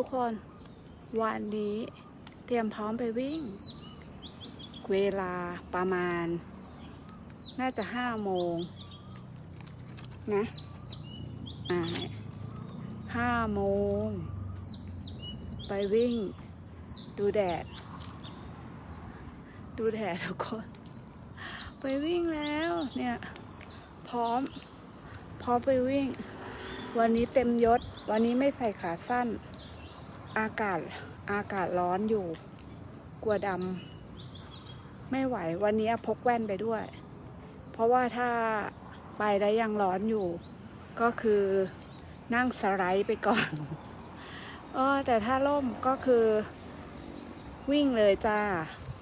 ทุกคน วันนี้เตรียมพร้อมไปวิ่ง เวลาประมาณ น่าจะห้าโมงนะ อ่าห้าโมง ไปวิ่ง ดูแดด ดูแดดทุกคน ไปวิ่งแล้วเนี่ย พร้อม พร้อมไปวิ่งวันนี้เต็มยศ วันนี้ไม่ใส่ขาสั้น อากาศอากาศร้อนอยู่ กลัวดำไม่ไหววันนี้พกแว่นไปด้วย เพราะว่าถ้าไปแล้วยังร้อนอยู่ ก็คือนั่งสไลด์ไปก่อนเออแต่ถ้าล่มก็คือ วิ่งเลยจ้า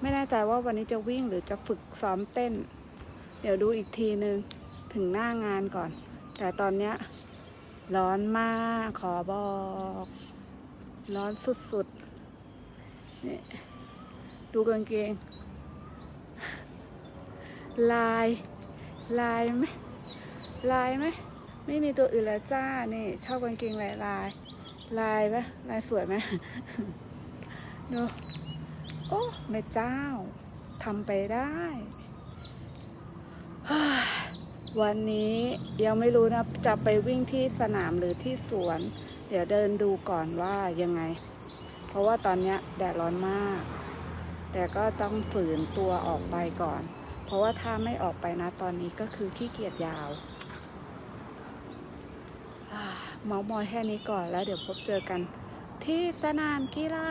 ไม่แน่ใจว่าวันนี้จะวิ่งหรือจะฝึกซ้อมเต้น เดี๋ยวดูอีกทีนึง ถึงหน้างานก่อน แต่ตอนเนี้ยร้อนมากขอบอก ร้อนสุดๆนี่ดูกางเกง ลาย ลายไหมลายไหมไม่มีตัวอื่นแล้วจ้า นี่ชอบกางเกงลายลาย ลายปะลายสวยไหมดูโอ้แม่เจ้าทำไปได้ วันนี้ยังไม่รู้นะ จะไปวิ่งที่สนามหรือที่สวน เดี๋ยวเดินดูก่อนว่ายังไง เพราะว่าตอนนี้แดดร้อนมาก แต่ก็ต้องฝืนตัวออกไปก่อน เพราะว่าถ้าไม่ออกไปนะตอนนี้ก็คือขี้เกียจยาวเมาส์มอยแค่นี้ก่อนแล้วเดี๋ยวพบเจอกันที่สนามกีฬา